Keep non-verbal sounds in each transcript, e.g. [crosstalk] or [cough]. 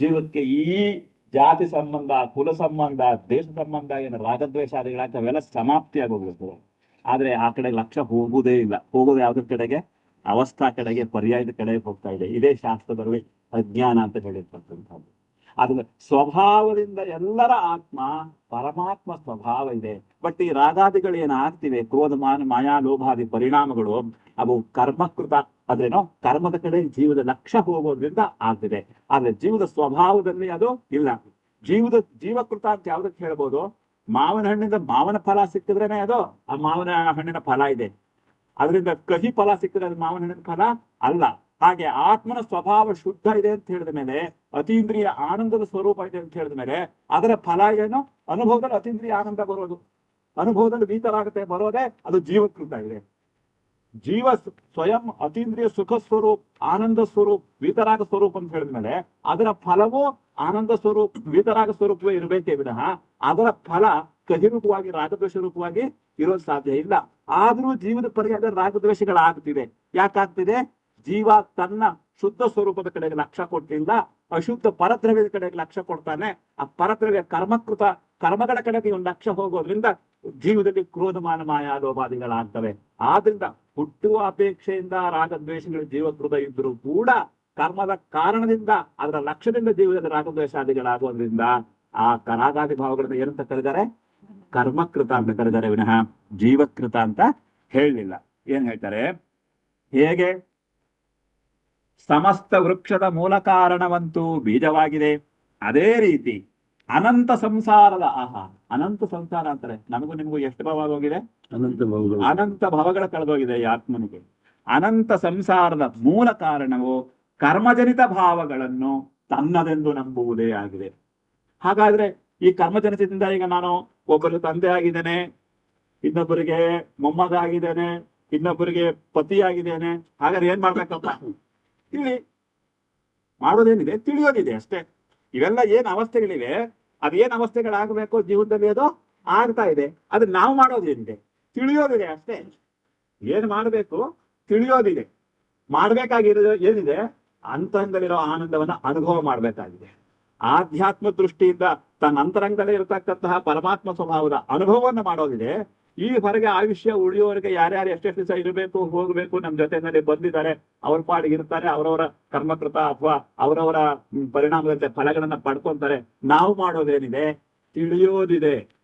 ಜೀವಕ್ಕೆ ಈ ಜಾತಿ ಸಂಬಂಧ, ಕುಲ ಸಂಬಂಧ, ದೇಶ ಸಂಬಂಧ ಏನು ರಾಗದ್ವೇಷಾದಿಗಳಾಗ್ತವೆ ಅವೆಲ್ಲ ಸಮಾಪ್ತಿಯಾಗಿ ಹೋಗ್ಬೇಕು ಆದ್ರೆ ಆ ಕಡೆ ಲಕ್ಷ್ಯ ಹೋಗುವುದೇ ಇಲ್ಲ. ಹೋಗೋದು ಯಾವ್ದ್ರ ಕಡೆಗೆ? ಅವಸ್ಥಾ ಕಡೆಗೆ, ಪರ್ಯಾಯದ ಕಡೆಗೆ ಹೋಗ್ತಾ ಇದೆ. ಇದೇ ಶಾಸ್ತ್ರದಲ್ಲಿ ಅಜ್ಞಾನ ಅಂತ ಹೇಳಿರ್ತಕ್ಕಂಥದ್ದು. ಆದ್ರೆ ಸ್ವಭಾವದಿಂದ ಎಲ್ಲರ ಆತ್ಮ, ಪರಮಾತ್ಮ ಸ್ವಭಾವ ಇದೆ. ಬಟ್ ಈ ರಾಗಾದಿಗಳು ಏನಾಗ್ತಿವೆ? ಕ್ರೋಧ, ಮಾನ, ಮಾಯಾ, ಲೋಭಾದಿ ಪರಿಣಾಮಗಳು, ಅವು ಕರ್ಮಕೃತ ಅದ್ರೇನೋ ಕರ್ಮದ ಕಡೆ ಜೀವದ ಲಕ್ಷ್ಯ ಹೋಗೋದ್ರಿಂದ ಆಗ್ತಿದೆ. ಆದ್ರೆ ಜೀವದ ಸ್ವಭಾವದಲ್ಲಿ ಅದು ಇಲ್ಲ. ಜೀವದ ಜೀವಕೃತ ಅಂತ ಯಾವ್ದಕ್ಕೆ ಹೇಳ್ಬೋದು? ಮಾವಿನ ಹಣ್ಣಿಂದ ಮಾವನ ಫಲ ಸಿಕ್ಕಿದ್ರೇನೆ ಅದು, ಆ ಮಾವನ ಹಣ್ಣಿನ ಫಲ ಇದೆ. ಅದರಿಂದ ಕಹಿ ಫಲ ಸಿಕ್ಕಿದ್ರೆ ಅದು ಮಾವಿನ ಹಣ್ಣಿನ ಫಲ ಅಲ್ಲ. ಹಾಗೆ ಆತ್ಮನ ಸ್ವಭಾವ ಶುದ್ಧ ಇದೆ ಅಂತ ಹೇಳಿದ ಮೇಲೆ, ಅತೀಂದ್ರಿಯ ಆನಂದದ ಸ್ವರೂಪ ಇದೆ ಅಂತ ಹೇಳಿದ ಮೇಲೆ, ಅದರ ಫಲ ಏನು? ಅನುಭವದಲ್ಲಿ ಅತೀಂದ್ರಿಯ ಆನಂದ ಬರೋದು. ಅನುಭವದಲ್ಲಿ ವೀತರಾಗುತ್ತೆ ಬರೋದೇ ಅದು ಜೀವಕೃತ ಇದೆ. ಜೀವ ಸ್ವಯಂ ಅತೀಂದ್ರಿಯ ಸುಖ ಸ್ವರೂಪ್, ಆನಂದ ಸ್ವರೂಪ್, ವಿತರಾಗ ಸ್ವರೂಪ್ ಅಂತ ಹೇಳಿದ್ಮೇಲೆ ಅದರ ಫಲವೂ ಆನಂದ ಸ್ವರೂಪ್, ವಿತರಾಗ ಸ್ವರೂಪವೇ ಇರಬೇಕೇ ವಿನಃ ಅದರ ಫಲ ಕಹಿ ರೂಪವಾಗಿ ರಾಗದ್ವೇಷ ರೂಪವಾಗಿ ಇರೋದು ಸಾಧ್ಯ ಇಲ್ಲ. ಆದ್ರೂ ಜೀವದ ಪರಿಹಾರ ರಾಗದ್ವೇಷಗಳಾಗ್ತಿದೆ ಯಾಕಾಗ್ತಿದೆ? ಜೀವ ತನ್ನ ಶುದ್ಧ ಸ್ವರೂಪದ ಕಡೆಗೆ ಲಕ್ಷ ಕೊಟ್ಟಿಲ್ಲ, ಅಶುದ್ಧ ಪರದ್ರವ್ಯದ ಕಡೆಗೆ ಲಕ್ಷ್ಯ ಕೊಡ್ತಾನೆ. ಆ ಪರದ್ರವ್ಯ ಕರ್ಮಕೃತ ಕರ್ಮಗಳ ಕಡೆಗೆ ಒಂದು ಲಕ್ಷ್ಯ ಹೋಗೋದ್ರಿಂದ ಜೀವದಲ್ಲಿ ಕ್ರೋಧಮಾನ ಮಾಯ ಲೋಪಾದಿಗಳಾಗ್ತವೆ ಆದ್ರಿಂದ ಹುಟ್ಟುವ ಅಪೇಕ್ಷೆಯಿಂದ ರಾಗದ್ವೇಷಗಳು ಜೀವಕೃತ ಇದ್ರೂ ಕೂಡ ಕರ್ಮದ ಕಾರಣದಿಂದ, ಅದರ ಲಕ್ಷ್ಯದಿಂದ ಜೀವದಲ್ಲಿ ರಾಗದ್ವೇಷಾದಿಗಳಾಗೋದ್ರಿಂದ ಆ ಕರಾಗಾದಿ ಭಾವಗಳನ್ನು ಏನಂತ ಕರೆದಾರೆ ಕರ್ಮಕೃತ ಅಂತ ಕರೆದಾರೆ ವಿನಃ. ಜೀವಕೃತ ಅಂತ ಹೇಳಲಿಲ್ಲ. ಏನ್ ಹೇಳ್ತಾರೆ? ಹೇಗೆ? ಸಮಸ್ತ ವೃಕ್ಷದ ಮೂಲ ಕಾರಣವಂತೂ ಬೀಜವಾಗಿದೆ. ಅದೇ ರೀತಿ ಅನಂತ ಸಂಸಾರದ ಆಹಾ ಅನಂತ ಸಂಸಾರ ಅಂತಾರೆ. ನಮಗೂ ನಿಮಗೂ ಎಷ್ಟು ಭಾವ ಹೋಗಿದೆ ಅನಂತ ಭವಗಳು. ಅನಂತ ಭವಗಳ ಕಳೆದೋಗಿದೆ ಈ ಆತ್ಮನಿಗೆ. ಅನಂತ ಸಂಸಾರದ ಮೂಲ ಕಾರಣವು ಕರ್ಮಜನಿತ ಭಾವಗಳನ್ನು ತನ್ನದೆಂದು ನಂಬುವುದೇ ಆಗಿದೆ. ಹಾಗಾದ್ರೆ ಈ ಕರ್ಮಜನಿತದಿಂದ ಈಗ ನಾನು ಒಬ್ಬರು ತಂದೆ ಆಗಿದ್ದೇನೆ, ಇನ್ನೊಬ್ಬರಿಗೆ ಮೊಮ್ಮಗ ಆಗಿದ್ದೇನೆ, ಇನ್ನೊಬ್ಬರಿಗೆ ಪತಿ ಆಗಿದ್ದೇನೆ, ಹಾಗಾದ್ರೆ ಏನ್ ಮಾಡ್ಬೇಕಪ್ಪ? ತಿಳಿ. ಮಾಡೋದೇನಿದೆ ತಿಳಿಯೋದಿದೆ ಅಷ್ಟೇ. ಇವೆಲ್ಲ ಏನ್ ಅವಸ್ಥೆಗಳಿವೆ? ಅದೇನ್ ಅವಸ್ಥೆಗಳಾಗಬೇಕು ಜೀವನದಲ್ಲಿ ಅದು? ಆಗ್ತಾ ಇದೆ. ಅದು ನಾವು ಮಾಡೋದೇನಿದೆ? ತಿಳಿಯೋದಿದೆ ಅಷ್ಟೇ. ಏನ್ ಮಾಡಬೇಕು? ತಿಳಿಯೋದಿದೆ. ಮಾಡ್ಬೇಕಾಗಿರೋದು ಏನಿದೆ? ಅಂತರಂಗದಲ್ಲಿರೋ ಆನಂದವನ್ನ ಅನುಭವ ಮಾಡ್ಬೇಕಾಗಿದೆ. ಆಧ್ಯಾತ್ಮ ದೃಷ್ಟಿಯಿಂದ ತನ್ನ ಅಂತರಂಗದಲ್ಲಿ ಇರತಕ್ಕಂತಹ ಪರಮಾತ್ಮ ಸ್ವಭಾವದ ಅನುಭವವನ್ನು ಮಾಡೋದಿದೆ. ಈ ಹೊರಗೆ ಆಯುಷ್ಯ ಉಳಿಯೋರಿಗೆ ಯಾರ್ಯಾರು ಎಷ್ಟೆಷ್ಟು ದಿವಸ ಇರಬೇಕು, ಹೋಗಬೇಕು ನಮ್ಮ ಜೊತೆನಲ್ಲಿ ಬಂದಿದ್ದಾರೆ, ಅವ್ರ ಪಾಡಿಗೆ ಇರ್ತಾರೆ, ಅವರವರ ಕರ್ಮಕೃತ ಅಥವಾ ಅವರವರ ಪರಿಣಾಮದಂತೆ ಫಲಗಳನ್ನ ಪಡ್ಕೊಂತಾರೆ. ನಾವು ಮಾಡೋದೇನಿದೆ? ತಿಳಿಯೋದಿದೆ.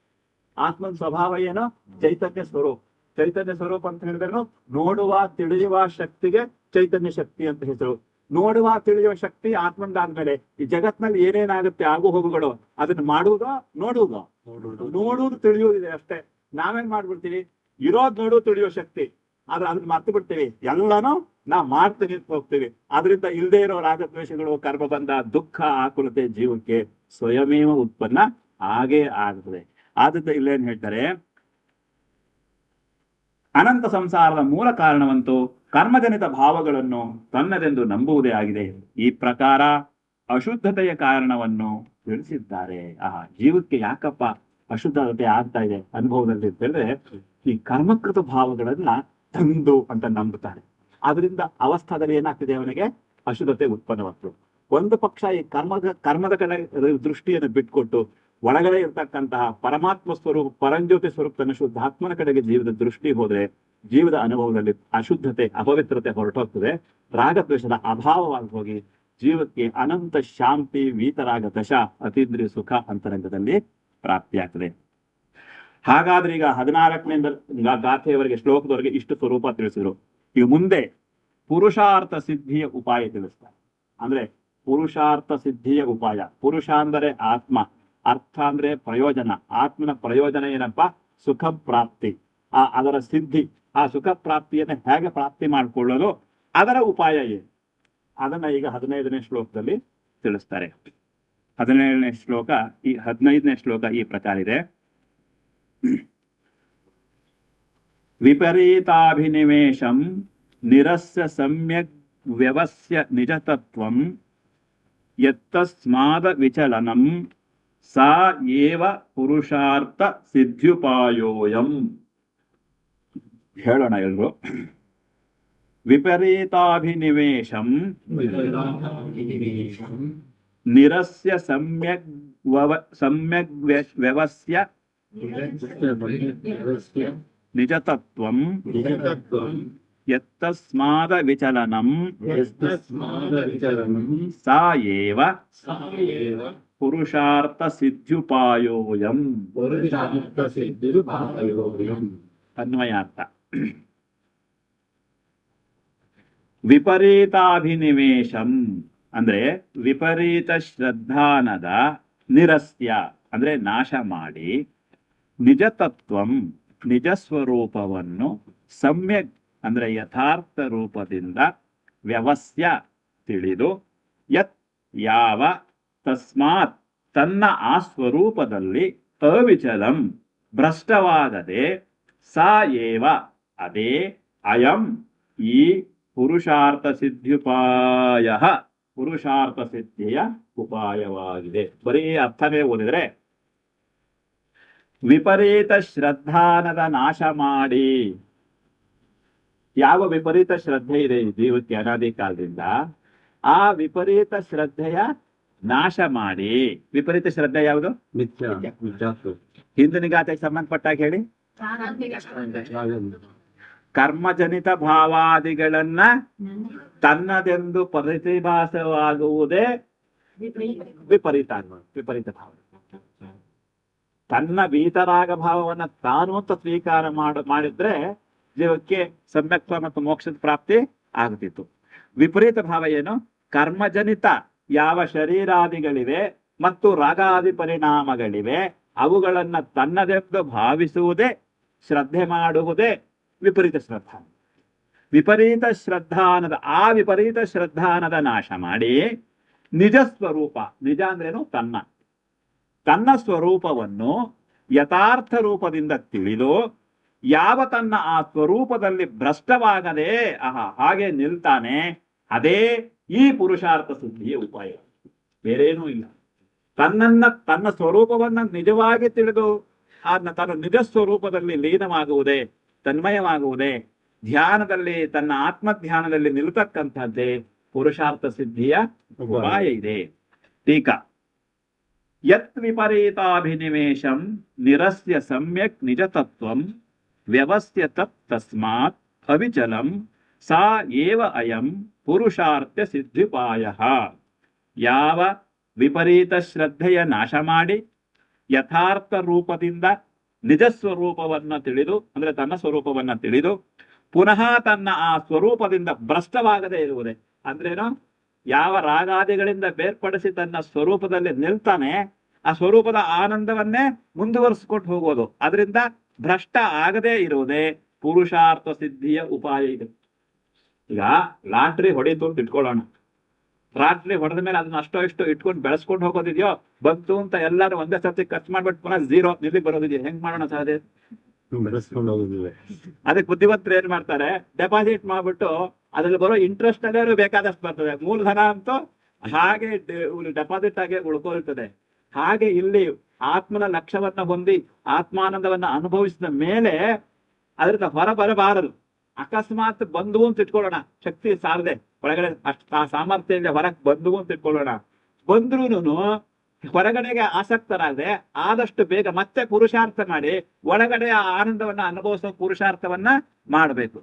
ಆತ್ಮನ ಸ್ವಭಾವ ಏನು? ಚೈತನ್ಯ ಸ್ವರೂಪ. ಚೈತನ್ಯ ಸ್ವರೂಪ ಅಂತ ಹೇಳಿದ್ರು ನೋಡುವ ತಿಳಿಯುವ ಶಕ್ತಿಗೆ ಚೈತನ್ಯ ಶಕ್ತಿ ಅಂತ ಹೆಸರು. ನೋಡುವ ತಿಳಿಯುವ ಶಕ್ತಿ ಆತ್ಮಂದಾದ್ಮೇಲೆ. ಈ ಜಗತ್ನಲ್ಲಿ ಏನೇನಾಗುತ್ತೆ? ಆಗು ಹೋಗುಗಳು. ಅದನ್ನ ಮಾಡುವುದೋ ನೋಡುವುದೋ? ನೋಡುವುದು. ತಿಳಿಯುವುದಿದೆ ಅಷ್ಟೇ. ನಾವೇನ್ ಮಾಡ್ಬಿಡ್ತೀವಿ? ಇರೋದ್ ನೋಡು ತಿಳಿಯೋ ಶಕ್ತಿ. ಆದ್ರೆ ಅದನ್ನ ಮರ್ತು ಬಿಡ್ತೀವಿ. ಎಲ್ಲಾನು ನಾ ಮಾಡ್ತೀನಿ ಅಂತ ಹೋಗ್ತೀವಿ. ಅದರಿಂದ ಇಲ್ಲದೆ ಇರೋ ರಾಗದ್ವೇಷಗಳು ಕರ್ಮ ಬಂದ ದುಃಖ ಆಕುಲತೆ ಜೀವಕ್ಕೆ ಸ್ವಯಮೇವ ಉತ್ಪನ್ನ. ಆಗೇ ಆಗ್ತದೆ. ಆದ್ರಿಂದ ಇಲ್ಲೇನ್ ಹೇಳ್ತಾರೆ? ಅನಂತ ಸಂಸಾರದ ಮೂಲ ಕಾರಣವಂತೂ ಕರ್ಮಜನಿತ ಭಾವಗಳನ್ನು ತನ್ನದೆಂದು ನಂಬುವುದೇ ಆಗಿದೆ. ಈ ಪ್ರಕಾರ ಅಶುದ್ಧತೆಯ ಕಾರಣವನ್ನು ತಿಳಿಸಿದ್ದಾರೆ. ಆ ಜೀವಕ್ಕೆ ಯಾಕಪ್ಪ ಅಶುದ್ಧತೆ ಆಗ್ತಾ ಇದೆ ಅನುಭವದಲ್ಲಿ ಅಂತ ಹೇಳಿದ್ರೆ, ಈ ಕರ್ಮಕೃತ ಭಾವಗಳನ್ನ ತಂದು ಅಂತ ನಂಬುತ್ತಾರೆ. ಅದರಿಂದ ಅವಸ್ಥಾದಲ್ಲಿ ಏನಾಗ್ತಿದೆ ಅವನಿಗೆ? ಅಶುದ್ಧತೆ ಉತ್ಪನ್ನವಾಗ್ತದೆ. ಒಂದು ಪಕ್ಷ ಈ ಕರ್ಮದ ಕರ್ಮದ ಕಡೆ ದೃಷ್ಟಿಯನ್ನು ಬಿಟ್ಕೊಟ್ಟು ಒಳಗಡೆ ಇರ್ತಕ್ಕಂತಹ ಪರಮಾತ್ಮ ಸ್ವರೂಪ, ಪರಂಜ್ಯೋತಿ ಸ್ವರೂಪನ ಶುದ್ಧಾತ್ಮನ ಕಡೆಗೆ ಜೀವದ ದೃಷ್ಟಿ ಹೋದ್ರೆ ಜೀವದ ಅನುಭವದಲ್ಲಿ ಅಶುದ್ಧತೆ, ಅಪವಿತ್ರತೆ ಹೊರಟೋಗ್ತದೆ. ರಾಗದ್ವೇಷದ ಅಭಾವವಾಗಿ ಹೋಗಿ ಜೀವಕ್ಕೆ ಅನಂತ ಶಾಂತಿ, ವೀತರಾಗ ದಶ ಅತೀಂದ್ರಿಯ ಸುಖ ಅಂತರಂಗದಲ್ಲಿ ಪ್ರಾಪ್ತಿಯಾಗ್ತದೆ. ಹಾಗಾದ್ರೆ ಈಗ ಹದಿನಾಲ್ಕನೇ ಗಾಥೆಯವರೆಗೆ, ಶ್ಲೋಕದವರೆಗೆ ಇಷ್ಟು ಸ್ವರೂಪ ತಿಳಿಸಿದ್ರು. ಈಗ ಮುಂದೆ ಪುರುಷಾರ್ಥ ಸಿದ್ಧಿಯ ಉಪಾಯ ತಿಳಿಸ್ತಾರೆ. ಅಂದ್ರೆ ಪುರುಷಾರ್ಥ ಸಿದ್ಧಿಯ ಉಪಾಯ. ಪುರುಷ ಅಂದರೆ ಆತ್ಮ. ಅರ್ಥ ಅಂದ್ರೆ ಪ್ರಯೋಜನ. ಆತ್ಮನ ಪ್ರಯೋಜನ ಏನಪ್ಪಾ? ಸುಖ ಪ್ರಾಪ್ತಿ. ಆ ಅದರ ಸಿದ್ಧಿ. ಆ ಸುಖ ಪ್ರಾಪ್ತಿಯನ್ನು ಹೇಗೆ ಪ್ರಾಪ್ತಿ ಮಾಡಿಕೊಳ್ಳಲು ಅದರ ಉಪಾಯ ಏನು? ಅದನ್ನ ಈಗ ಹದಿನೈದನೇ ಶ್ಲೋಕದಲ್ಲಿ ತಿಳಿಸ್ತಾರೆ. ಹದಿನೇಳನೇ ಶ್ಲೋಕ, ಈ ಹದಿನೈದನೇ ಶ್ಲೋಕ ಈ ಪ್ರಕಾರ ಇದೆ. ವಿಪರೀತಾಭಿನಿವೇಶಂ ನಿರಸ್ಯ ಸಮ್ಯಕ್ ವ್ಯವಸ್ಯ ನಿಜತತ್ವಂ ಯತ್ತಸ್ಮಾದ ವಿಚಲನಂ ಸಾ ಏವ ಪುರುಷಾರ್ಥ ಸಿದ್ಧ್ಯುಪಾಯೋಯಂ ಹೇಳೋಣ ಎಲ್ರು. ವಿಪರೀತಾಭಿನಿವೇಶಂ ನಿರಸ್ಯ ಸಮ್ಯಕ್ ವವ ಸಮ್ಯಕ್ ವ್ಯ- ವ್ಯವಸ್ಯ ನಿಜತತ್ವಂ ಯತ್ತಸ್ಮಾದ ವಿಚಲನಂ ಸಾ ಏವ ಪುರುಷಾರ್ಥ ಸಿದ್ಧುಪಾಯೋಯಂ ಅನ್ವಯಾರ್ಥ ವಿಪರೀತಾಭಿನಿವೇಶಂ ಅಂದ್ರೆ ವಿಪರೀತ ಶ್ರದ್ಧಾನದ ನಿರಸ್ಯ ಅಂದ್ರೆ ನಾಶ ಮಾಡಿ ನಿಜ ತತ್ವಂ ನಿಜ ಸ್ವರೂಪವನ್ನು ಸಮ್ಯಕ್ ಅಂದ್ರೆ ಯಥಾರ್ಥ ರೂಪದಿಂದ ವ್ಯವಸ್ಯ ತಿಳಿದು ಯತ್ ಯಾವ ತಸ್ಮಾತ್ ತನ್ನ ಆ ಸ್ವರೂಪದಲ್ಲಿ ಅವಿಚಲಂ ಭ್ರಷ್ಟವಾಗದೆ ಸೇವ ಏವ, ಅದೇ ಅಯಂ ಈ ಪುರುಷಾರ್ಥ ಸಿದ್ಧುಪಾಯ ಪುರುಷಾರ್ಥ ಸಿದ್ಧಿಯ ಉಪಾಯವಾಗಿದೆ. ಬರೀ ಅರ್ಥವೇ ಓದಿದರೆ ವಿಪರೀತ ಶ್ರದ್ಧಾನದ ನಾಶ ಮಾಡಿ. ಯಾವ ವಿಪರೀತ ಶ್ರದ್ಧೆ ಇದೆ ಜೀವಕ್ಕೆ ಅನಾದಿ ಕಾಲದಿಂದ ಆ ವಿಪರೀತ ಶ್ರದ್ಧೆಯ ನಾಶ ಮಾಡಿ. ವಿಪರೀತ ಶ್ರದ್ಧೆ ಯಾವುದು? ಹಿಂದಿನ ಗಾತೆಗೆ ಸಂಬಂಧಪಟ್ಟಾಗ ಹೇಳಿ? ಕರ್ಮಜನಿತ ಭಾವಾದಿಗಳನ್ನ ತನ್ನದೆಂದು ಪ್ರತಿಭಾಸವಾಗುವುದೇ ವಿಪರೀತ ವಿಪರೀತ ಭಾವ. ತನ್ನ ಭೀತರಾಗ ಭಾವವನ್ನ ತಾನು ಅಂತ ಸ್ವೀಕಾರ ಮಾಡ ಮಾಡಿದ್ರೆ ಜೀವಕ್ಕೆ ಸಮ್ಯಕ್ತ ಮತ್ತು ಮೋಕ್ಷದ ಪ್ರಾಪ್ತಿ ಆಗುತ್ತಿತ್ತು. ವಿಪರೀತ ಭಾವ ಏನು? ಕರ್ಮಜನಿತ ಯಾವ ಶರೀರಾದಿಗಳಿವೆ ಮತ್ತು ರಾಗಾದಿ ಪರಿಣಾಮಗಳಿವೆ, ಅವುಗಳನ್ನ ತನ್ನದೆಂದು ಭಾವಿಸುವುದೇ, ಶ್ರದ್ಧೆ ಮಾಡುವುದೇ ವಿಪರೀತ ಶ್ರದ್ಧಾ. ವಿಪರೀತ ಶ್ರದ್ಧಾನದ, ಆ ವಿಪರೀತ ಶ್ರದ್ಧಾನದ ನಾಶ ಮಾಡಿ ನಿಜ ಸ್ವರೂಪ, ನಿಜ ಅಂದ್ರೇನು ತನ್ನ. ತನ್ನ ಸ್ವರೂಪವನ್ನು ಯಥಾರ್ಥ ರೂಪದಿಂದ ತಿಳಿದು ಯಾವ ತನ್ನ ಆ ಸ್ವರೂಪದಲ್ಲಿ ಭ್ರಷ್ಟವಾಗದೆ, ಆಹಾ, ಹಾಗೆ ನಿಲ್ತಾನೆ, ಅದೇ ಈ ಪುರುಷಾರ್ಥ ಸಿದ್ಧಿಯ ಉಪಾಯ. ಬೇರೇನೂ ಇಲ್ಲ. ತನ್ನನ್ನ ತನ್ನ ಸ್ವರೂಪವನ್ನ ನಿಜವಾಗಿ ತಿಳಿದು ಅದನ್ನ ತನ್ನ ನಿಜ ಸ್ವರೂಪದಲ್ಲಿ ಲೀನವಾಗುವುದೇ ತನ್ಮಯವಾಗುವುದೇ ಧ್ಯಾನದಲ್ಲಿ ತನ್ನ ಆತ್ಮ ಧ್ಯಾನದಲ್ಲಿ ನಿಲ್ತಕ್ಕಂಥದ್ದೇ ಪುರುಷಾರ್ಥ ಸಿದ್ಧಿಯ ಉಪಾಯ. ಇದೆ. ಟೀಕಾ. ಯತ್ ವಿಪರೀತಾಭಿನಿವೇಶಂ ನಿರಸ್ಯ ಸಮ್ಯಕ್ ನಿಜತತ್ವಂ ವ್ಯವಸ್ಥೆ ತತ್ ತಸ್ಮಾತ್ ಅವಿಚಲಂ ಸಾ ಏವ ಅಯಂ ಪುರುಷಾರ್ಥ ಸಿದ್ಧಿಪಾಯ. ಯಾವ ವಿಪರೀತ ಶ್ರದ್ಧೆಯ ನಾಶ ಮಾಡಿ ಯಥಾರ್ಥ ರೂಪದಿಂದ ನಿಜ ಸ್ವರೂಪವನ್ನ ತಿಳಿದು, ಅಂದ್ರೆ ತನ್ನ ಸ್ವರೂಪವನ್ನ ತಿಳಿದು, ಪುನಃ ತನ್ನ ಆ ಸ್ವರೂಪದಿಂದ ಭ್ರಷ್ಟವಾಗದೇ ಇರುವುದೇ, ಅಂದ್ರೇನು? ಯಾವ ರಾಗಾದಿಗಳಿಂದ ಬೇರ್ಪಡಿಸಿ ತನ್ನ ಸ್ವರೂಪದಲ್ಲಿ ನಿಲ್ತಾನೆ, ಆ ಸ್ವರೂಪದ ಆನಂದವನ್ನೇ ಮುಂದುವರಿಸ್ಕೊಟ್ಟು ಹೋಗೋದು. ಅದರಿಂದ ಭ್ರಷ್ಟ ಆಗದೇ ಇರುವುದೇ ಪುರುಷಾರ್ಥ ಸಿದ್ಧಿಯ ಉಪಾಯ ಇದೆ. ಈಗ ಲಾಟ್ರಿ ಹೊಡೀತು ಅಂತ ಇಟ್ಕೊಳ್ಳೋಣ. ಲಾಟ್ರಿ ಹೊಡೆದ ಮೇಲೆ ಅದನ್ನ ಅಷ್ಟೋ ಇಷ್ಟೋ ಇಟ್ಕೊಂಡು ಬೆಳೆಸ್ಕೊಂಡು ಹೋಗೋದಿದೆಯೋ? ಬಂತು ಅಂತ ಎಲ್ಲರೂ ಒಂದೇ ಸರ್ತಿ ಖರ್ಚು ಮಾಡ್ಬಿಟ್ಟು ಪುನಃ ಝೀರೋ ನಿಲ್ಲಿಗೆ ಬರೋದಿದೆ ಹೆಂಗ್ ಮಾಡೋಣ ಸಾಧ್ಯ ಹೋಗುದಿಲ್ಲ ಅದಕ್ಕೆ ಬುದ್ಧಿವಂತರು ಏನ್ ಮಾಡ್ತಾರೆ? ಡೆಪಾಸಿಟ್ ಮಾಡ್ಬಿಟ್ಟು ಅದ್ರಲ್ಲಿ ಬರೋ ಇಂಟ್ರೆಸ್ಟ್ ಅಲ್ಲೇ ಬೇಕಾದಷ್ಟು ಬರ್ತದೆ. ಮೂಲಧನ ಅಂತೂ ಹಾಗೆ ಡೆಪಾಸಿಟ್ ಆಗಿ ಉಳ್ಕೊಳ್ತದೆ. ಹಾಗೆ ಇಲ್ಲಿ ಆತ್ಮನ ಲಕ್ಷ್ಯವನ್ನ ಹೊಂದಿ ಆತ್ಮಾನಂದವನ್ನ ಅನುಭವಿಸಿದ ಮೇಲೆ ಅದರಿಂದ ಹೊರ ಬರಬಾರದು. ಅಕಸ್ಮಾತ್ ಬಂದು ಅಂತ ಇಟ್ಕೊಳ್ಳೋಣ. ಶಕ್ತಿ ಸಾರದೆ ಒಳಗಡೆ ಅಷ್ಟು ಆ ಸಾಮರ್ಥ್ಯದಿಂದ ಹೊರಗೆ ಬಂದು ಅಂತ ಇಟ್ಕೊಳ್ಳೋಣ. ಬಂದ್ರೂನು ಹೊರಗಡೆಗೆ ಆಸಕ್ತರಾದ್ರೆ ಆದಷ್ಟು ಬೇಗ ಮತ್ತೆ ಪುರುಷಾರ್ಥ ಮಾಡಿ ಒಳಗಡೆ ಆ ಆನಂದವನ್ನ ಅನುಭವಿಸೋ ಪುರುಷಾರ್ಥವನ್ನ ಮಾಡಬೇಕು.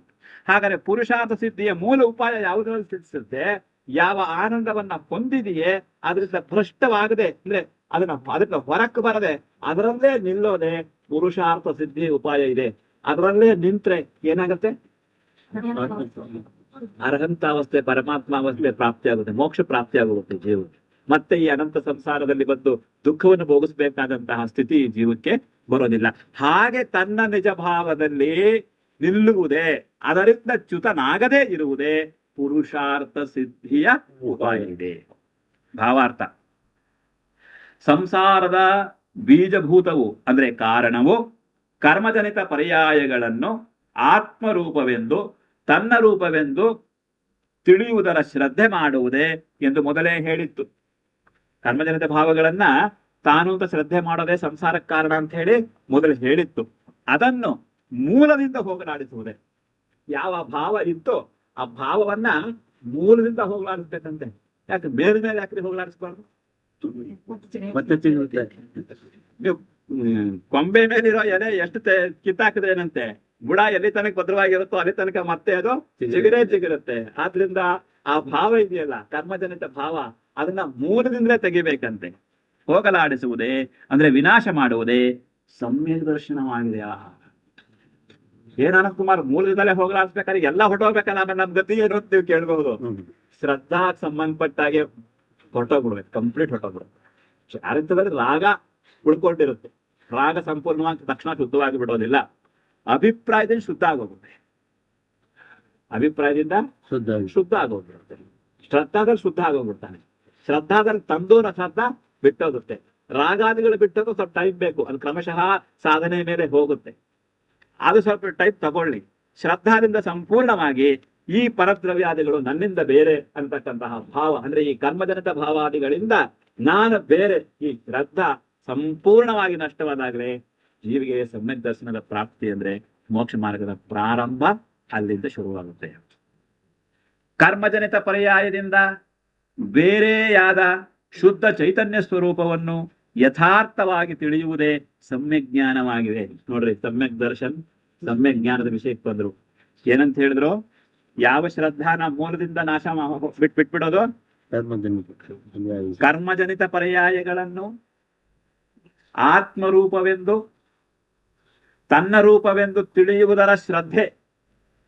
ಹಾಗಾದ್ರೆ ಪುರುಷಾರ್ಥ ಸಿದ್ಧಿಯ ಮೂಲ ಉಪಾಯ ಯಾವುದ್ರಲ್ಲಿ ತಿಳಿಸುತ್ತೆ? ಯಾವ ಆನಂದವನ್ನ ಹೊಂದಿದೆಯೇ ಅದರಿಂದ ಭ್ರಷ್ಟವಾಗದೆ ಅಂದ್ರೆ ಅದನ್ನ ಅದನ್ನ ಹೊರಕ್ಕೆ ಬರದೆ ಅದರಲ್ಲೇ ನಿಲ್ಲೋದೆ ಪುರುಷಾರ್ಥ ಸಿದ್ಧಿ ಉಪಾಯ ಇದೆ. ಅದರಲ್ಲೇ ನಿಂತ್ರೆ ಏನಾಗುತ್ತೆ? ಅರ್ಹಂತಾವಸ್ಥೆ, ಪರಮಾತ್ಮಾವಸ್ಥೆ ಪ್ರಾಪ್ತಿ ಆಗುತ್ತೆ ಮೋಕ್ಷ ಪ್ರಾಪ್ತಿ ಆಗುತ್ತೆ ಜೀವಕ್ಕೆ. ಮತ್ತೆ ಈ ಅನಂತ ಸಂಸಾರದಲ್ಲಿ ಬಂದು ದುಃಖವನ್ನು ಭೋಗಿಸಬೇಕಾದಂತಹ ಸ್ಥಿತಿ ಜೀವಕ್ಕೆ ಬರೋದಿಲ್ಲ. ಹಾಗೆ ತನ್ನ ನಿಜ ಭಾವದಲ್ಲಿ ನಿಲ್ಲುವುದೇ, ಅದರಿಂದ ಚ್ಯುತನಾಗದೇ ಇರುವುದೇ ಪುರುಷಾರ್ಥ ಸಿದ್ಧಿಯ ಉಪಾಯ ಇದೆ ಭಾವಾರ್ಥ. ಸಂಸಾರದ ಬೀಜಭೂತವು ಅಂದ್ರೆ ಕಾರಣವು ಕರ್ಮಜನಿತ ಪರ್ಯಾಯಗಳನ್ನು ಆತ್ಮರೂಪವೆಂದು ತನ್ನ ರೂಪವೆಂದು ತಿಳಿಯುವುದರ ಶ್ರದ್ಧೆ ಮಾಡುವುದೇ ಎಂದು ಮೊದಲೇ ಹೇಳಿತ್ತು. ಕರ್ಮಜನಿತ ಭಾವಗಳನ್ನ ತಾನು ಅಂತ ಶ್ರದ್ಧೆ ಮಾಡೋದೇ ಸಂಸಾರಕ್ಕೆ ಕಾರಣ ಅಂತ ಹೇಳಿ ಮೊದಲು ಹೇಳಿತ್ತು. ಅದನ್ನು ಮೂಲದಿಂದ ಹೋಗಲಾಡಿಸುವುದೇ. ಯಾವ ಭಾವ ಇತ್ತೋ ಆ ಭಾವವನ್ನ ಮೂಲದಿಂದ ಹೋಗಲಾಡಿಸ್ಬೇಕಂತೆ ಯಾಕೆ ಬೇರೆ ಮೇಲೆ ಯಾಕ್ರಿ ಹೋಗಲಾಡಿಸ್ಬಾರ್ದು? ನೀವು ಕೊಂಬೆ ಮೇಲಿರೋ ಎಲೆ ಎಷ್ಟು ಕಿತ್ತಾಕದೇನಂತೆ? ಬುಡ ಎಲ್ಲಿ ತನಕ ಭದ್ರವಾಗಿರುತ್ತೋ ಅಲ್ಲಿ ತನಕ ಮತ್ತೆ ಅದು ಜಿಗಿರೇ ಜಿಗಿರುತ್ತೆ ಆದ್ರಿಂದ ಆ ಭಾವ ಇದೆಯಲ್ಲ ಕರ್ಮಜನಿತ ಭಾವ ಅದನ್ನ ಮೂಲದಿಂದಲೇ ತೆಗಿಬೇಕಂತೆ. ಹೋಗಲಾಡಿಸುವುದೇ ಅಂದ್ರೆ ವಿನಾಶ ಮಾಡುವುದೇ ಸಮ್ಯಕ್ ದರ್ಶನವಾಗಿದೆ ಆಹಾ. ಏನ್ ಅನಂತ್ ಕುಮಾರ್ ಮೂಲದಿಂದಲೇ ಹೋಗಲಾಡಿಸ್ಬೇಕಾದ್ರೆ ಎಲ್ಲ ಹೊಟ್ಟೋಗ್ಬೇಕಲ್ಲ ಆಮೇಲೆ ನಮ್ ಗತಿ ಏನು ಅಂತ ನೀವು ಕೇಳ್ಬಹುದು. ಶ್ರದ್ಧಾ ಸಂಬಂಧಪಟ್ಟಾಗೆ ಹೊಟ್ಟೋಗ್ಬಿಡ್ಬೇಕು ಕಂಪ್ಲೀಟ್ ಹೊಟ್ಟೋಗ್ಬಿಡುತ್ತೆ ಚಾರಿತ್ರದಲ್ಲಿ ರಾಗ ಉಳ್ಕೊಂಡಿರುತ್ತೆ. ರಾಗ ಸಂಪೂರ್ಣವಾಗಿ ತಕ್ಷಣ ಶುದ್ಧವಾಗಿ ಬಿಡೋದಿಲ್ಲ. ಅಭಿಪ್ರಾಯದಿಂದ ಶುದ್ಧ ಆಗೋಗುತ್ತೆ. ಅಭಿಪ್ರಾಯದಿಂದ ಶುದ್ಧ. ಶುದ್ಧ ಆಗೋಗ್ಬಿಡುತ್ತೆ ಶ್ರದ್ಧಾದಲ್ಲಿ ಶುದ್ಧ ಆಗೋಗ್ಬಿಡ್ತಾನೆ ಶ್ರದ್ಧಾದಲ್ಲಿ ತಂದೂರ ಶ್ರದ್ಧಾ ಬಿಟ್ಟೋಗುತ್ತೆ. ರಾಗಾದಿಗಳು ಬಿಟ್ಟೋದು ಸ್ವಲ್ಪ ಟೈಮ್ ಬೇಕು. ಅದು ಕ್ರಮಶಃ ಸಾಧನೆ ಮೇಲೆ ಹೋಗುತ್ತೆ. ಅದು ಸ್ವಲ್ಪ ಟೈಮ್ ತಗೊಳ್ಳಿ. ಶ್ರದ್ಧಾದಿಂದ ಸಂಪೂರ್ಣವಾಗಿ ಈ ಪರದ್ರವ್ಯಾದಿಗಳು ನನ್ನಿಂದ ಬೇರೆ ಅಂತಕ್ಕಂತಹ ಭಾವ ಅಂದ್ರೆ ಈ ಕರ್ಮಜನಿತ ಭಾವಾದಿಗಳಿಂದ ನಾನು ಬೇರೆ ಈ ಶ್ರದ್ಧ ಸಂಪೂರ್ಣವಾಗಿ ನಷ್ಟವಾದಾಗಲೇ ಜೀವಿಗೆ ಸಮ್ಯಕ್ ದರ್ಶನದ ಪ್ರಾಪ್ತಿ ಅಂದ್ರೆ ಮೋಕ್ಷ ಮಾರ್ಗದ ಪ್ರಾರಂಭ ಅಲ್ಲಿಂದ ಶುರುವಾಗುತ್ತೆ. ಕರ್ಮಜನಿತ ಪರ್ಯಾಯದಿಂದ ಬೇರೆಯಾದ ಶುದ್ಧ ಚೈತನ್ಯ ಸ್ವರೂಪವನ್ನು ಯಥಾರ್ಥವಾಗಿ ತಿಳಿಯುವುದೇ ಸಮ್ಯಕ್ ಜ್ಞಾನವಾಗಿದೆ. ನೋಡ್ರಿ ಸಮ್ಯಕ್ ದರ್ಶನ್ ಸಮ್ಯಕ್ ಜ್ಞಾನದ ವಿಷಯಕ್ಕೆ ಬಂದ್ರು. ಏನಂತ ಹೇಳಿದ್ರು? ಯಾವ ಶ್ರದ್ಧಾನ ಮೂಲದಿಂದ ನಾಶ ಬಿಟ್ ಬಿಟ್ಬಿಡೋದು. ಕರ್ಮಜನಿತ ಪರ್ಯಾಯಗಳನ್ನು ಆತ್ಮರೂಪವೆಂದು ತನ್ನ ರೂಪವೆಂದು ತಿಳಿಯುವುದರ ಶ್ರದ್ಧೆ.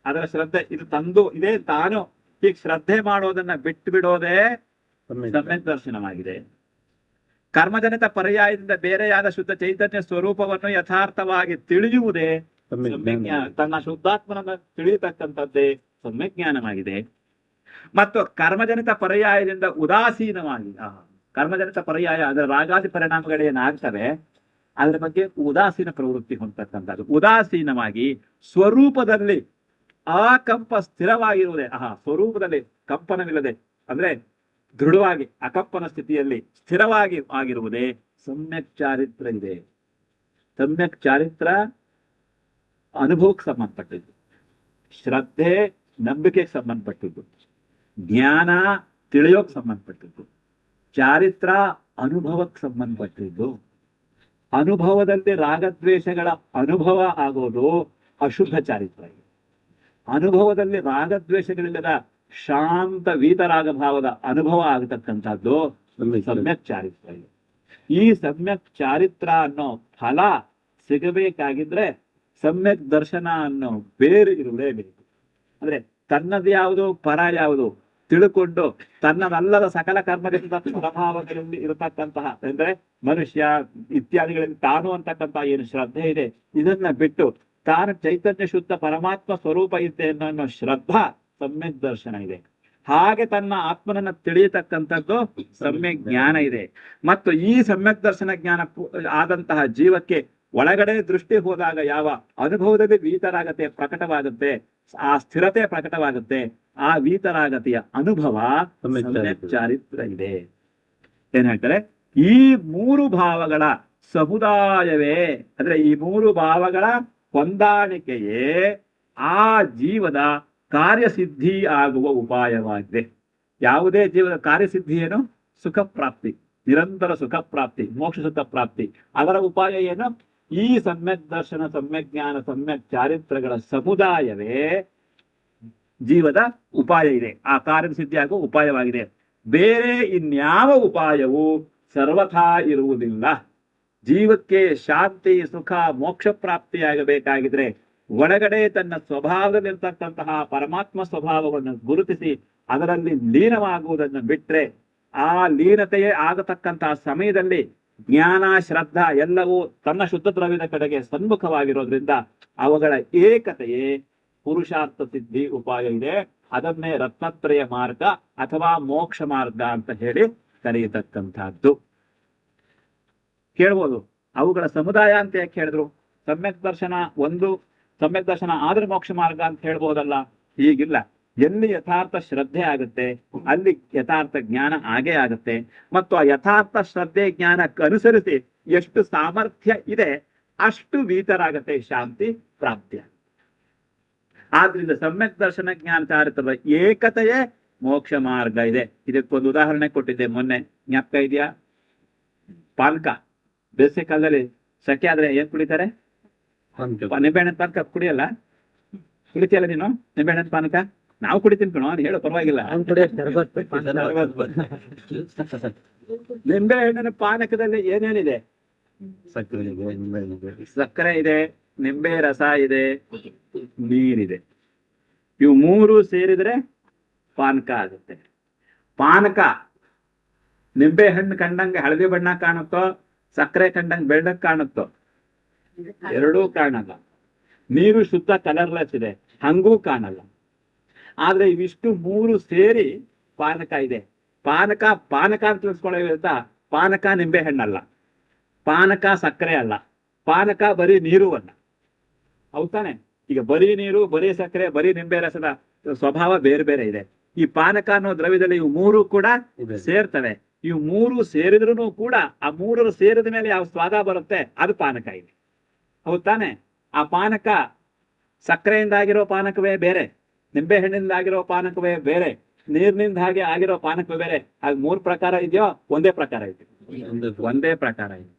ಅದರ ಶ್ರದ್ಧೆ ಇದು ತಂದು ಇದೇ ತಾನು ಹೀಗೆ ಶ್ರದ್ಧೆ ಮಾಡೋದನ್ನ ಬಿಟ್ಟು ಬಿಡೋದೇ ಸಮ್ಯಕ್ ದರ್ಶನವಾಗಿದೆ. ಕರ್ಮಜನಿತ ಪರ್ಯಾಯದಿಂದ ಬೇರೆಯಾದ ಶುದ್ಧ ಚೈತನ್ಯ ಸ್ವರೂಪವನ್ನು ಯಥಾರ್ಥವಾಗಿ ತಿಳಿಯುವುದೇ ತನ್ನ ಶುದ್ಧಾತ್ಮನನ್ನು ತಿಳಿಯತಕ್ಕಂಥದ್ದೇ ಸಮ್ಯಜ್ಞಾನವಾಗಿದೆ ಮತ್ತು ಕರ್ಮಜನಿತ ಪರ್ಯಾಯದಿಂದ ಉದಾಸೀನವಾಗಿ ಕರ್ಮಜನಿತ ಪರ್ಯಾಯ ಅದರ ರಾಗಾದಿ ಪರಿಣಾಮಗಳೇನಾಗ್ತವೆ? ಅದರ ಬಗ್ಗೆ ಉದಾಸೀನ ಪ್ರವೃತ್ತಿ ಹೊಂದತಕ್ಕಂಥದ್ದು. ಉದಾಸೀನವಾಗಿ ಸ್ವರೂಪದಲ್ಲಿ ಆ ಕಂಪ ಸ್ಥಿರವಾಗಿರುವುದೇ, ಆಹಾ, ಸ್ವರೂಪದಲ್ಲಿ ಕಂಪನವಿಲ್ಲದೆ, ಅಂದ್ರೆ ದೃಢವಾಗಿ, ಅಕಂಪನ ಸ್ಥಿತಿಯಲ್ಲಿ ಸ್ಥಿರವಾಗಿ ಆಗಿರುವುದೇ ಸಮ್ಯಕ್ ಚಾರಿತ್ರ ಇದೆ. ಸಮ್ಯಕ್ ಚಾರಿತ್ರ ಅನುಭವಕ್ಕೆ ಸಂಬಂಧಪಟ್ಟಿದ್ದು. ಶ್ರದ್ಧೆ, ನಂಬಿಕೆಗೆ ಸಂಬಂಧಪಟ್ಟಿದ್ದು. ಜ್ಞಾನ ತಿಳಿಯೋಕ್ ಸಂಬಂಧಪಟ್ಟಿದ್ದು. ಚಾರಿತ್ರ ಅನುಭವಕ್ಕೆ ಸಂಬಂಧಪಟ್ಟಿದ್ದು. ಅನುಭವದಲ್ಲಿ ರಾಗದ್ವೇಷಗಳ ಅನುಭವ ಆಗೋದು ಅಶುದ್ಧ ಚಾರಿತ್ರ. ಅನುಭವದಲ್ಲಿ ರಾಗದ್ವೇಷಗಳಿಲ್ಲದ ಶಾಂತ ವೀತರಾಗ ಭಾವದ ಅನುಭವ ಆಗತಕ್ಕಂಥದ್ದು ಸಮ್ಯಕ್ ಚಾರಿತ್ರ ಈ ಸಮ್ಯಕ್ ಚಾರಿತ್ರ ಅನ್ನೋ ಫಲ ಸಿಗಬೇಕಾಗಿದ್ರೆ ಸಮ್ಯಕ್ ದರ್ಶನ ಅನ್ನೋ ಬೇರೆ ಇರಲೇಬೇಕು ಅಂದ್ರೆ ತನ್ನದು ಯಾವುದು ಪರ ಯಾವುದು ತಿಳ್ಕೊಂಡು ತನ್ನದಲ್ಲದ ಸಕಲ ಕರ್ಮಗಳಿಂದ ಪ್ರಭಾವಗಳಲ್ಲಿ ಇರತಕ್ಕಂತಹ ಅಂದ್ರೆ ಮನುಷ್ಯ ಇತ್ಯಾದಿಗಳಲ್ಲಿ ತಾನು ಅಂತಕ್ಕಂತಹ ಏನು ಶ್ರದ್ಧೆ ಇದೆ, ಇದನ್ನ ಬಿಟ್ಟು ತಾನು ಚೈತನ್ಯ ಶುದ್ಧ ಪರಮಾತ್ಮ ಸ್ವರೂಪ ಇದೆ ಅನ್ನೋ ಶ್ರದ್ಧಾ ಸಮ್ಯಕ್ ದರ್ಶನ ಇದೆ. ಹಾಗೆ ತನ್ನ ಆತ್ಮನನ್ನ ತಿಳಿಯತಕ್ಕಂಥದ್ದು ಸಮ್ಯಕ್ ಜ್ಞಾನ ಇದೆ. ಮತ್ತು ಈ ಸಮ್ಯಕ್ ದರ್ಶನ ಜ್ಞಾನ ಆದಂತಹ ಜೀವಕ್ಕೆ ಒಳಗಡೆ ದೃಷ್ಟಿ ಹೋದಾಗ ಯಾವ ಅನುಭವದಲ್ಲಿ ವೀತರಾಗತ್ತೆ ಪ್ರಕಟವಾಗುತ್ತೆ ಆ ಸ್ಥಿರತೆ ಪ್ರಕಟವಾಗುತ್ತೆ. ಆ ವೀತರಾಗತಿಯ ಅನುಭವ. ಚಾರಿತ್ರ ಇದೆ. ಏನ್ ಹೇಳ್ತಾರೆ? ಈ ಮೂರು ಭಾವಗಳ ಸಮುದಾಯವೇ ಅಂದ್ರೆ ಈ ಮೂರು ಭಾವಗಳ ಹೊಂದಾಣಿಕೆಯೇ ಆ ಜೀವದ ಕಾರ್ಯಸಿದ್ಧಿ ಆಗುವ ಉಪಾಯವಾಗಿದೆ. ಯಾವುದೇ ಜೀವದ ಕಾರ್ಯಸಿದ್ಧಿ ಏನು? ಸುಖ ಪ್ರಾಪ್ತಿ ನಿರಂತರ ಸುಖ ಪ್ರಾಪ್ತಿ ಮೋಕ್ಷ ಸುಖ ಪ್ರಾಪ್ತಿ ಅದರ ಉಪಾಯ ಏನು? ಈ ಸಮ್ಯಕ್ ದರ್ಶನ, ಸಮ್ಯಕ್ ಜ್ಞಾನ, ಸಮ್ಯಕ್ ಚಾರಿತ್ರಗಳ ಸಮುದಾಯವೇ ಜೀವದ ಉಪಾಯ ಇದೆ. ಆ ಕಾರ್ಯಸಿದ್ಧಿಯಾಗುವ ಉಪಾಯವಾಗಿದೆ. ಬೇರೆ ಇನ್ಯಾವ ಉಪಾಯವು ಸರ್ವಥಾ ಇರುವುದಿಲ್ಲ. ಜೀವಕ್ಕೆ ಶಾಂತಿ, ಸುಖ, ಮೋಕ್ಷ ಪ್ರಾಪ್ತಿಯಾಗಬೇಕಾಗಿದ್ರೆ ಒಳಗಡೆ ತನ್ನ ಸ್ವಭಾವದಲ್ಲಿರ್ತಕ್ಕಂತಹ ಪರಮಾತ್ಮ ಸ್ವಭಾವವನ್ನು ಗುರುತಿಸಿ ಅದರಲ್ಲಿ ಲೀನವಾಗುವುದನ್ನು ಬಿಟ್ರೆ ಆ ಲೀನತೆಯೇ ಆಗತಕ್ಕಂತಹ ಸಮಯದಲ್ಲಿ ಜ್ಞಾನ, ಶ್ರದ್ಧಾ ಎಲ್ಲವೂ ತನ್ನ ಶುದ್ಧ ದ್ರವ್ಯದ ಕಡೆಗೆ ಸನ್ಮುಖವಾಗಿರೋದ್ರಿಂದ ಅವುಗಳ ಏಕತೆಯೇ ಪುರುಷಾರ್ಥ ಸಿದ್ಧಿ ಉಪಾಯ ಇದೆ. ಅದನ್ನೇ ರತ್ನತ್ರಯ ಮಾರ್ಗ ಅಥವಾ ಮೋಕ್ಷ ಮಾರ್ಗ ಅಂತ ಹೇಳಿ ಕರೆಯತಕ್ಕಂತಹದ್ದು ಕೇಳ್ಬೋದು, ಅವುಗಳ ಸಮುದಾಯ ಅಂತ ಯಾಕೆ ಹೇಳಿದ್ರು? ಸಮ್ಯಕ್ ದರ್ಶನ ಒಂದು, ಸಮ್ಯಕ್ ದರ್ಶನ ಆದ್ರೆ ಮೋಕ್ಷ ಮಾರ್ಗ ಅಂತ ಹೇಳ್ಬೋದಲ್ಲ? ಹೀಗಿಲ್ಲ. ಎಲ್ಲಿ ಯಥಾರ್ಥ ಶ್ರದ್ಧೆ ಆಗುತ್ತೆ ಅಲ್ಲಿ ಯಥಾರ್ಥ ಜ್ಞಾನ ಆಗೇ ಆಗುತ್ತೆ. ಮತ್ತು ಆ ಯಥಾರ್ಥ ಶ್ರದ್ಧೆ ಜ್ಞಾನಕ್ಕೆ ಅನುಸರಿಸಿ ಎಷ್ಟು ಸಾಮರ್ಥ್ಯ ಇದೆ ಅಷ್ಟು ಭೀತರಾಗತ್ತೆ ಶಾಂತಿ ಪ್ರಾಪ್ತಿಯ ಆದ್ರಿಂದ ಸಮ್ಯಕ್ ದರ್ಶನ ಜ್ಞಾನ ಚಾರಿತ್ರದ ಏಕತೆಯೇ ಮೋಕ್ಷ ಮಾರ್ಗ ಇದೆ. ಇದಕ್ಕೊಂದು ಉದಾಹರಣೆ ಕೊಟ್ಟಿದ್ದೆ ಮೊನ್ನೆ. ಜ್ಞಾಪಕ ಇದೆಯಾ? ಪಾನಕ. ಬೇಸಿಗೆ ಕಾಲದಲ್ಲಿ ಸಖಿ ಆದ್ರೆ ಏನ್ ಕುಡಿತಾರೆ? ನಿಂಬೆಹಣ್ಣ ನಿಂಬೆಹಣ್ಣಿನ ಪಾನಕ ಕುಡಿಯಲ್ಲ? ಕುಡಿತಿಯಲ್ಲ ನೀನು? ನಿಂಬೆಹಣ್ಣಿನ ಪಾನಕ? ನಾವು ಕುಡಿತೀನಿ ಕಣೋ ಅದು ಹೇಳೋ ಪರವಾಗಿಲ್ಲ. [laughs] ನಿಂಬೆ ಹಣ್ಣಿನ ಪಾನಕದಲ್ಲಿ ಏನೇನಿದೆ? ಸಕ್ಕರೆ ಇದೆ ನಿಂಬೆಹಣ್ಣು ಇದೆ. ಸಕ್ಕರೆ ಇದೆ ನಿಂಬೆ ರಸ ಇದೆ ನೀರಿದೆ. ಇವು ಮೂರು ಸೇರಿದ್ರೆ ಪಾನಕ ಆಗುತ್ತೆ. ಪಾನಕ ನಿಂಬೆ ಹಣ್ಣು ಕಂಡಂಗೆ ಹಳದಿ ಬಣ್ಣ ಕಾಣುತ್ತೋ ಸಕ್ಕರೆ ಕಂಡಂಗೆ ಬೆಳ್ಳಕ್ ಕಾಣುತ್ತೋ? ಎರಡೂ ಕಾಣಲ್ಲ. ನೀರು ಶುದ್ಧ ಕಲರ್ಲೆಸ್ ಇದೆ ಹಂಗೂ ಕಾಣಲ್ಲ. ಆದ್ರೆ ಇವಿಷ್ಟು ಮೂರು ಸೇರಿ ಪಾನಕ ಇದೆ. ಪಾನಕ ಪಾನಕ ಅಂತ ತಿಳಿಸ್ಕೊಳ್ಳೋದ್ರಿಂದ ಪಾನಕ ನಿಂಬೆ ಹಣ್ಣಲ್ಲ. ಪಾನಕ ಸಕ್ಕರೆ ಅಲ್ಲ. ಪಾನಕ ಬರೀ ನೀರು ಅಲ್ಲ. ಹೌದಾನೆ ಈಗ ಬರೀ ನೀರು ಬರೀ ಸಕ್ಕರೆ ಬರೀ ನಿಂಬೆ ರಸದ ಸ್ವಭಾವ ಬೇರೆ ಬೇರೆ ಇದೆ. ಈ ಪಾನಕ ಅನ್ನೋ ದ್ರವ್ಯದಲ್ಲಿ ಇವು ಮೂರು ಕೂಡ. ಸೇರ್ತವೆ. ಇವು ಮೂರು ಸೇರಿದ್ರು ಕೂಡ ಆ ಮೂರರು ಸೇರಿದ ಮೇಲೆ ಯಾವ ಸ್ವಾದ ಬರುತ್ತೆ? ಅದು ಪಾನಕ ಇದೆ. ಹೌದ್ ತಾನೆ? ಆ ಪಾನಕ ಸಕ್ಕರೆಯಿಂದ ಆಗಿರೋ ಪಾನಕವೇ ಬೇರೆ. ನಿಂಬೆ ಹಣ್ಣಿಂದ ಆಗಿರೋ ಪಾನಕವೇ ಬೇರೆ ನೀರಿನಿಂದ ಹಾಗೆ ಆಗಿರೋ ಪಾನಕವೇ ಬೇರೆ. ಹಾಗೆ ಮೂರ್ ಪ್ರಕಾರ ಇದೆಯೋ? ಒಂದೇ ಪ್ರಕಾರ ಇದೆ ಒಂದು ಒಂದೇ ಪ್ರಕಾರ ಇದೆ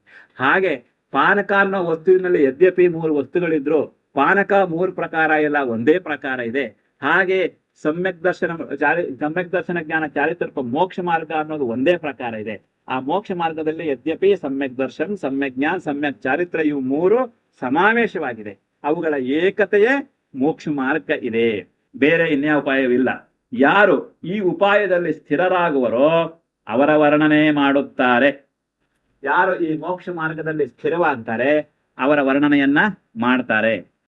ಹಾಗೆ ಪಾನಕ ಅನ್ನೋ ವಸ್ತುವಿನಲ್ಲಿ ಯದ್ಯಪಿ ಮೂರು ವಸ್ತುಗಳಿದ್ರು ಪಾನಕ ಮೂರು ಪ್ರಕಾರ ಇಲ್ಲ ಒಂದೇ ಪ್ರಕಾರ ಇದೆ. ಹಾಗೆ ಸಮ್ಯಕ್ ದರ್ಶನ ಚಾರಿ ಸಮ್ಯಕ್ ದರ್ಶನ ಜ್ಞಾನ ಚಾರಿತ್ರಪ ಮೋಕ್ಷ ಮಾರ್ಗ ಅನ್ನೋದು ಒಂದೇ ಪ್ರಕಾರ ಇದೆ. ಆ ಮೋಕ್ಷ ಮಾರ್ಗದಲ್ಲಿ ಯದ್ಯಪಿ ಸಮ್ಯಕ್ ದರ್ಶನ್ ಸಮ್ಯಕ್ ಜ್ಞಾನ ಸಮ್ಯಕ್ ಚಾರಿತ್ರ ಇವು ಮೂರು ಸಮಾವೇಶವಾಗಿದೆ. ಅವುಗಳ ಏಕತೆಯೇ ಮೋಕ್ಷ ಮಾರ್ಗ ಇದೆ. ಬೇರೆ ಇನ್ಯಾವ ಉಪಾಯವಿಲ್ಲ. ಯಾರು ಈ ಉಪಾಯದಲ್ಲಿ ಸ್ಥಿರರಾಗುವರೋ ಅವರ ವರ್ಣನೆ ಮಾಡುತ್ತಾರೆ. ಯಾರು ಈ ಮೋಕ್ಷ ಮಾರ್ಗದಲ್ಲಿ ಸ್ಥಿರವಾಗ್ತಾರೆ ಅವರ ವರ್ಣನೆಯನ್ನ ಮಾಡ್ತಾರೆ.